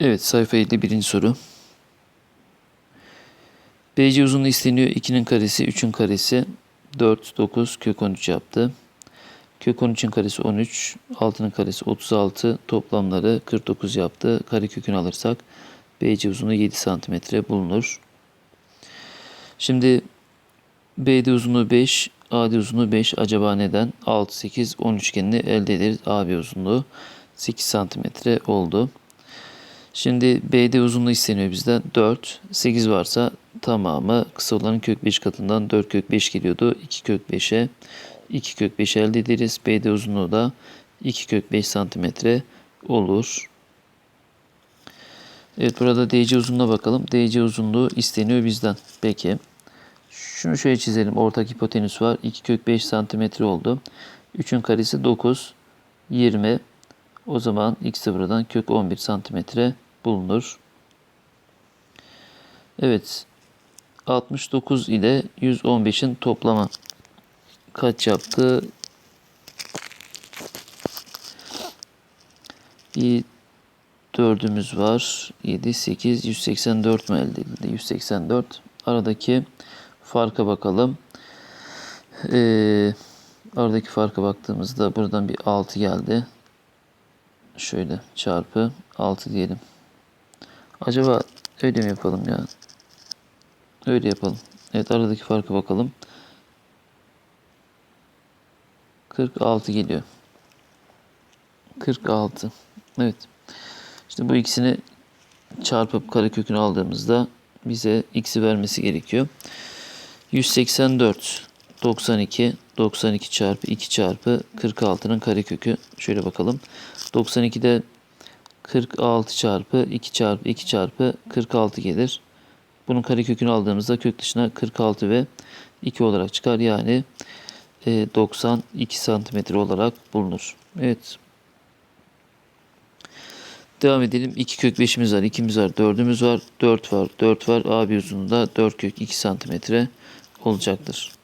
Evet sayfa 51. soru. BC uzunluğu isteniyor. 2'nin karesi 3'ün karesi 4, 9, kök 13 yaptı. Kök 13'ün karesi 13, 6'nın karesi 36, toplamları 49 yaptı. Karekökünü alırsak BC uzunluğu 7 cm bulunur. Şimdi BD uzunluğu 5, AD uzunluğu 5. Acaba neden? 6, 8, 10 üçgenini elde ederiz. AB uzunluğu 8 cm oldu. Şimdi BD uzunluğu isteniyor bizden 4. 8 varsa tamamı kısa olanın kök 5 katından 4 kök 5 geliyordu. 2 kök 5'e 2 kök 5 elde ederiz. BD uzunluğu da 2 kök 5 santimetre olur. Evet burada DC uzunluğuna bakalım. DC uzunluğu isteniyor bizden. Peki. Şunu şöyle çizelim. Ortak hipotenüs var. 2 kök 5 santimetre oldu. 3'ün karesi 9. 20. O zaman x sıfırdan kök 11 santimetre bulunur. Evet. 69 ile 115'in toplamı kaç yaptı? Bir dördümüz var. 7, 8, 184 mi elde edildi? 184. Aradaki farka bakalım. Ee, aradaki farka baktığımızda buradan bir 6 geldi. Şöyle çarpı 6 diyelim. Acaba öyle mi yapalım ya? Öyle yapalım. Evet aradaki farka bakalım. 46 geliyor. 46. Evet. İşte bu ikisini çarpıp karekökünü aldığımızda bize x'i vermesi gerekiyor. 184 92 92 çarpı 2 çarpı 46'nın karekökü şöyle bakalım. 92'de 46 çarpı 2 çarpı 2 çarpı 46 gelir. Bunun karekökünü aldığımızda kök dışına 46 ve 2 olarak çıkar. Yani e, 92 santimetre olarak bulunur. Evet. Devam edelim. 2 kök 5'imiz var. 2'miz var. 4'ümüz var. 4 var. 4 var. AB uzunluğu da 4 kök 2 santimetre olacaktır.